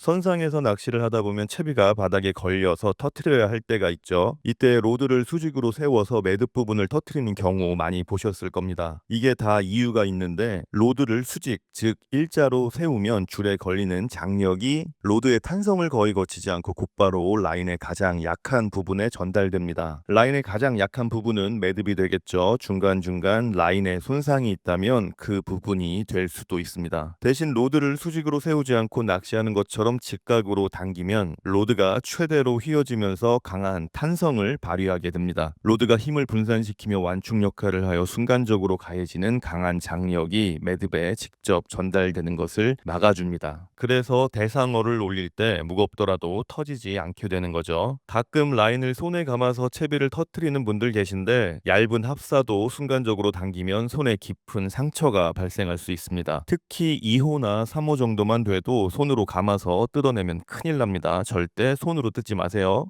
선상에서 낚시를 하다 보면 채비가 바닥에 걸려서 터트려야 할 때가 있죠. 이때 로드를 수직으로 세워서 매듭 부분을 터트리는 경우 많이 보셨을 겁니다. 이게 다 이유가 있는데 로드를 수직, 즉 일자로 세우면 줄에 걸리는 장력이 로드의 탄성을 거의 거치지 않고 곧바로 라인의 가장 약한 부분에 전달됩니다. 라인의 가장 약한 부분은 매듭이 되겠죠. 중간중간 라인에 손상이 있다면 그 부분이 될 수도 있습니다. 대신 로드를 수직으로 세우지 않고 낚시하는 것처럼 직각으로 당기면 로드가 최대로 휘어지면서 강한 탄성을 발휘하게 됩니다. 로드가 힘을 분산시키며 완충 역할을 하여 순간적으로 가해지는 강한 장력이 매듭에 직접 전달되는 것을 막아줍니다. 그래서 대상어를 올릴 때 무겁더라도 터지지 않게 되는 거죠. 가끔 라인을 손에 감아서 채비를 터트리는 분들 계신데 얇은 합사도 순간적으로 당기면 손에 깊은 상처가 발생할 수 있습니다. 특히 2호나 3호 정도만 돼도 손으로 감아서 뜯어내면 큰일 납니다. 절대 손으로 뜯지 마세요.